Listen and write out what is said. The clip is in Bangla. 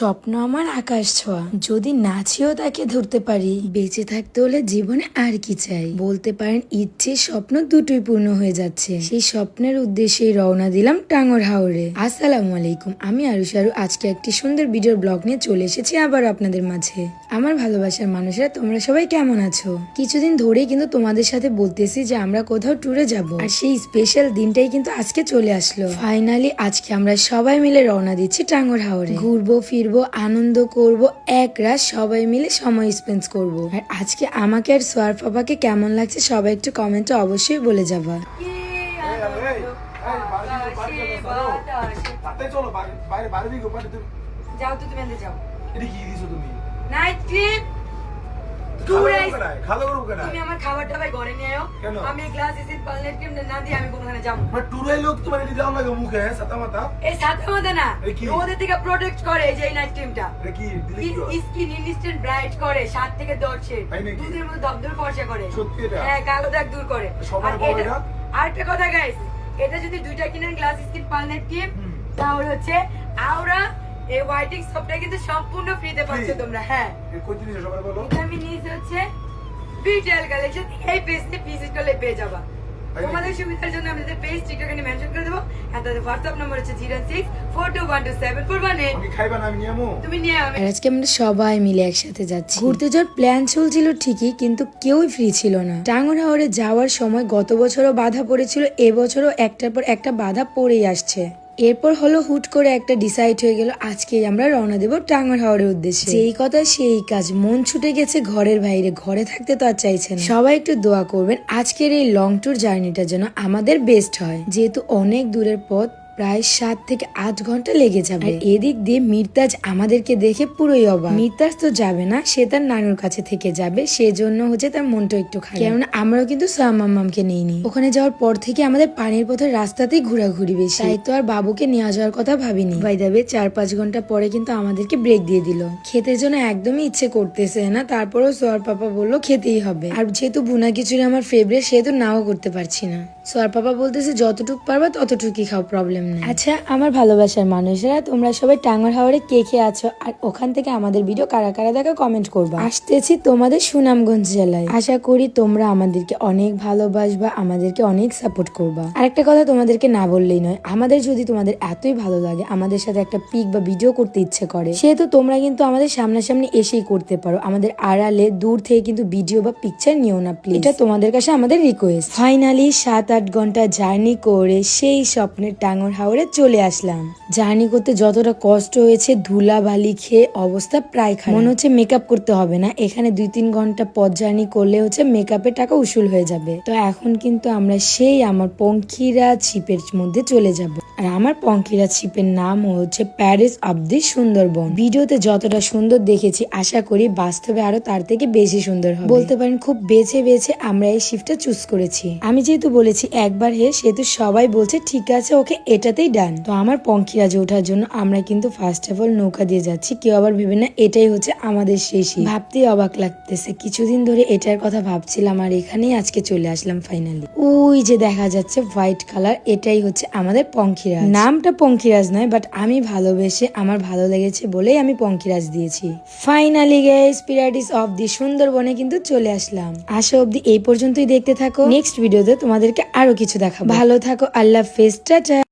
স্বপ্ন আমার আকাশ ছোঁয়া। যদি নাচিও তাকে ধরতে পারি। বেঁচে থাকতে হলে জীবনে আর কি চাই? বলতে পারেন ইচ্ছে স্বপ্ন দুটোই পূর্ণ হয়ে যাচ্ছে। সেই স্বপ্নের উদ্দেশ্যেই রওনা দিলাম টাঙ্গর হাওড়ে আসসালামু আলাইকুম, আমি আরুষারু আজকে একটি সুন্দর ভিডিওর ব্লগ নিয়ে চলে এসেছি আবার আপনাদের মাঝে। আমার ভালোবাসার মানুষেরা, তোমরা সবাই কেমন আছো? কিছুদিন ধরেই কিন্তু তোমাদের সাথে বলতেছি যে আমরা কোথাও ট্যুরে যাব। আর সেই স্পেশাল দিনটাই কিন্তু আজকে চলে আসলো। ফাইনালি আজকে আমরা সবাই মিলে রওনা দিচ্ছি টাঙ্গর হাওড়ে ঘুরবো, ফিরবো আনন্দ করব এক রাত সবাই মিলে সময় স্পেন্ড করব আর আজকে আমাকে আর সোয়ার পাপাকে কেমন লাগছে সবাই একটু কমেন্টে অবশ্যই বলে যাবা যাও তো তুমি যাও এটা কি দিছো তুমি নাইট ক্রিম তুমি আমার খাবার টাবার ঘরে নিয়ে আয়ো। আমি এক গ্লাস এসে ক্রিম না দিয়ে আমি কোনখানে যাব? মানে টুরে লোক তোমার এটি দাও লাগে মুখে হ্যাঁ সাতা মাতা এই সাথে মধ্যে না এ থেকে প্রোটেক্ট করে এই যে নাইট ক্রিমটা কি? দিলে কি? স্কিন ইনস্ট্যান্ট ব্রাইট করে সাত থেকে দশ শেড দুধের মধ্যে দমদম ফর্সা করে। সত্যি এটা? হ্যাঁ কালো দাগ দূর করে। আর এটা- এটা? আরেকটা কথা গাইস এটা যদি দুইটা কিনেন গ্লাস স্কিন পালনেট ক্রিম তাহলে হচ্ছে আওরা এই হোয়াইটিং সবটা কিন্তু সম্পূর্ণ ফ্রিতে পাচ্ছ তোমরা হ্যাঁ। কই জিনিস সবার বলো? এটা আমি হচ্ছে বিটেল কালেকশন এই পেজে ভিজিট করলে পেয়ে যাবা। তোমাদের সুবিধার জন্য আমাদের পেজ টিকটকে মেনশন করে দেবো। আর তাদের হোয়াটসঅ্যাপ নম্বর হচ্ছে zero six four two one two seven four one eight তুমি নিয়ে আর আজকে আমরা সবাই মিলে একসাথে যাচ্ছি। ঘুরতে যাওয়ার প্ল্যান চলছিল ঠিকই কিন্তু কেউই ফ্রি ছিল না। টাঙ্গর হাওড়ে যাওয়ার সময় গত বছরও বাধা পড়েছিল এবছরও একটার পর একটা বাধা পড়েই আসছে। এরপর হলো হুট করে একটা ডিসাইড হয়ে গেল আজকেই আমরা রওনা দেব টাঙ্গর হাওড়ের উদ্দেশ্যে। যেই কথা সেই কাজ মন ছুটে গেছে ঘরের বাইরে ঘরে থাকতে তো আর চাইছে না। সবাই একটু দোয়া করবেন আজকের এই লং ট্যুর জার্নিটা যেন আমাদের বেস্ট হয়। যেহেতু অনেক দূরের পথ প্রায় সাত থেকে আট ঘণ্টা লেগে যাবে। এদিক দিয়ে মির্তাজ আমাদেরকে দেখে পুরোই অবাক। মির্তাজ তো যাবে না, সে তার নানুর কাছে থেকে যাবে, সেজন্য হচ্ছে তার মনটা একটু খারাপ। কেননা আমরাও কিন্তু সামাম্মামকে নিইনি। ওখানে যাওয়ার পর থেকে আমাদের পানির পথের রাস্তাতেই ঘোরাঘুরি বেশি। তাই তো আর বাবুকে নিয়ে যাওয়ার কথা ভাবিনি। ভাই দাবে চার পাঁচ ঘণ্টা পরে কিন্তু আমাদেরকে ব্রেক দিয়ে দিল। খেতে জন্য একদমই ইচ্ছে করতেছে না, তারপরেও সোয়ার পাপা বলল খেতেই হবে। আর যেহেতু বুনা খিচুড়ি আমার ফেভারিট সেহেতু নাও করতে পারছি না। সোয়ার পাপা বলতেছে, যতটুকু পারবা ততটুকুই খাও প্রবলেম আচ্ছা আমার ভালোবাসার মানুষেরা, তোমরা সবাই টাঙ্গর হাওড়ে কে কে আছো? আর ওখান থেকে আমাদের ভিডিও কারা কারা দেখা কমেন্ট করবা। আসতেছি তোমাদের সুনামগঞ্জ জেলায়। আশা করি তোমরা আমাদেরকে অনেক ভালোবাসবা, আমাদেরকে অনেক সাপোর্ট করবা। আর একটা কথা তোমাদেরকে না বললেই নয়, আমাদের যদি তোমাদের এতই ভালো লাগে, আমাদের সাথে একটা পিক বা ভিডিও করতে ইচ্ছে করে, সেহেতু তোমরা কিন্তু আমাদের সামনাসামনি এসেই করতে পারো। আমাদের আড়ালে, দূর থেকে কিন্তু ভিডিও বা পিকচার নিও না প্লিজ এটা তোমাদের কাছে আমাদের রিকোয়েস্ট ফাইনালি সাত আট ঘণ্টা জার্নি করে সেই স্বপ্নের টাঙ্গর হাওড়ে চলে আসলাম। জার্নি করতে যতটা কষ্ট হয়েছে ধুলা বালি খেয়ে অবস্থা প্রায় খারাপ। মনে হচ্ছে মেকআপ করতে হবে না। এখানে দুই তিন ঘণ্টা পথ জার্নি করলে হচ্ছে মেকআপের টাকা উসুল হয়ে যাবে। তো এখন কিন্তু আমরা সেই আমার পঙ্খিরা ছিপের মধ্যে চলে যাব। আর আমার পঙ্খিরা ছিপের নাম হচ্ছে প্যারিস অব দি সুন্দরবন। ভিডিওতে যতটা সুন্দর দেখেছি, আশা করি বাস্তবে আরও তার থেকে বেশি সুন্দর হবে। বলতে পারেন খুব বেছে বেছে আমরা এই শিফটটা চুজ করেছি। আমি যেহেতু বলেছি একবার হে, সেহেতু সবাই বলছে, ঠিক আছে, ওকে এটাতেই ডান। তো আমার পঙ্খিরাজে ওঠার জন্য আমরা কিন্তু ফার্স্ট অফ অল নৌকা দিয়ে যাচ্ছি। কেউ আবার ভেবে না, এটাই হচ্ছে আমাদের শেষ। ভাবতেই অবাক লাগতেছে। কিছুদিন ধরে এটার কথা ভাবছিলাম আর এখানেই আজকে চলে আসলাম ফাইনালি ওই যে দেখা যাচ্ছে হোয়াইট কালার এটাই হচ্ছে আমাদের পঙ্খিরাজ নামটা পঙ্কিরাজ নয় বাট আমি ভালোবেসে আমার ভালো লেগেছে বলেই আমি পঙ্কিরাজ দিয়েছি। Finally guess pirates of the সুন্দরবনে কিন্তু চলে আসলাম। আশা অব্দি এই পর্যন্তই দেখতে থাকো। নেক্সট ভিডিওতে তোমাদেরকে আরও কিছু দেখাবো। ভালো থাকো, আল্লাহ ফেস